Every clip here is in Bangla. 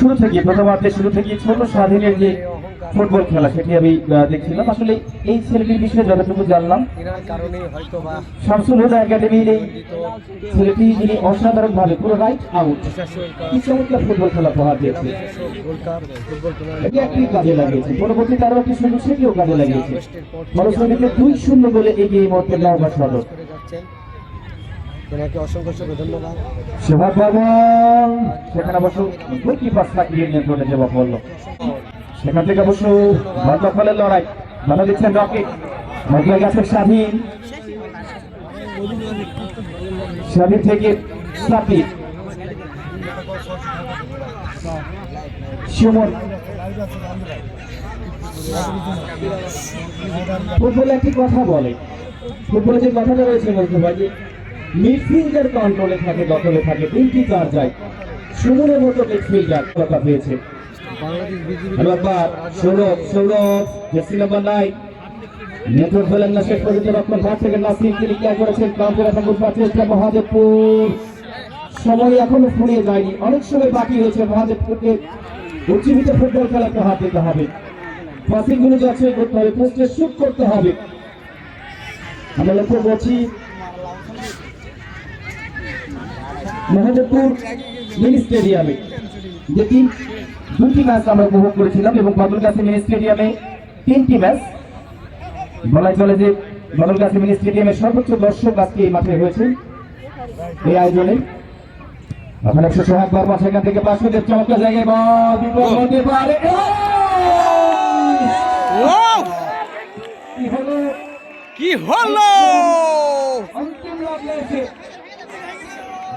শুরু থেকে প্রথমার্থে শুরু থেকে ছোট স্বাধীনের যে ফুটবল খেলা সেটি আমি দেখছিলাম। আসলে এই ছেলেটির বিষয়ে যতটুকু জানলাম শামসুল হুদা একাডেমির এই ছেলেটি যিনি অসাধারণ ভাবে পুরো রাইট আউট কি চমৎকার ফুটবল খেলা উপহার দিয়েছে। একটি কাজে লাগিয়েছে। পরবর্তীতে আরও একটি সুযোগ সেটিও কাজে লাগিয়েছে। ফলশ্রুতিতে দুই শূন্য বলে এগিয়ে মুহূর্তে নওগাঁ সদর ওনাকে অসংখ্য অসংখ্য ধন্যবাদ। সেখানে অবশ্য গোলকিপার নিয়ন্ত্রণে সেবা পড়ল সেখান থেকে অবশ্য ভদ্রফলের লড়াই। ভালো দিচ্ছেন রকি মধ্যে গেছে স্বাধীন। স্বাধীন থেকে সাকিব সুমন। ফুটবলে একটি কথা বলে। ফুটবলে যে কথাটা রয়েছে বলতে পারি মিডফিল্ডার কন্ট্রোলে থাকে, দখলে থাকে, তিনটি কার যায়। সুমনের মতো মিডফিল্ডার কথা পেয়েছে। একবার Sourav Sourav jersey number nine network পেলেন না শেষ পর্যন্ত রক্ষণ ভাগ থেকে করেছেন। কাউন্টার এখন চেষ্টা মহাদেবপুর। সময় এখনও ফুরিয়ে যায়নি। অনেক সময় বাকি হয়েছে মহাদেবপুরকে। উজ্জীবিত ফুটবল খেলাতে হাত দিতে হবে। পাসিংগুলো যাচ্ছে করতে হবে পোস্টে শুট করতে হবে। আমরা লক্ষ্য করছি মহাদেবপুর মিনি স্টেডিয়ামে। যে তিন দুটি ম্যাচ আমরা উপভোগ করেছিলাম এবং বদলগাছি মিনি স্টেডিয়ামে তিনটি ম্যাচ বলাই চলে যে বদলগাছি মিনি স্টেডিয়ামে সর্বোচ্চ দর্শক আজকে এই মাঠে হয়েছে এই আয়োজনে। এখন একশো সোহাগ বর্মা সেখান থেকে পাশ করে চমৎকার জায়গায় বল বিপদ হতে পারে। কি হলো? কি হলো? অন্তিম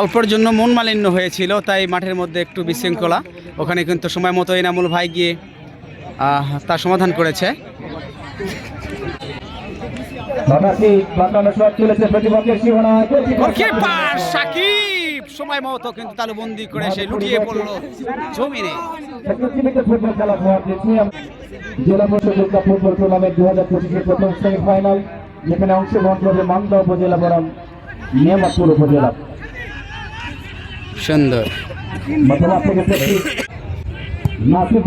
অল্পের জন্য মন মালিন্য হয়েছিল তাই মাঠের মধ্যে একটু বিশৃঙ্খলা। ওখানে কিন্তু সময় মতো ইনামুল ভাই গিয়ে তার সমাধান করেছে। সাকিব! সময় মতো কিন্তু তালুবন্দি করে সে লুটিয়ে পড়ল জমিনে। জেলা কাপ ফুটবল টুর্নামেন্ট দু হাজার পঁচিশের প্রথম সেমিফাইনাল যেখানে অংশগ্রহণ করবে মান্দা উপজেলা নিয়ামাতপুর উপজেলা। सुंदर. नाशिक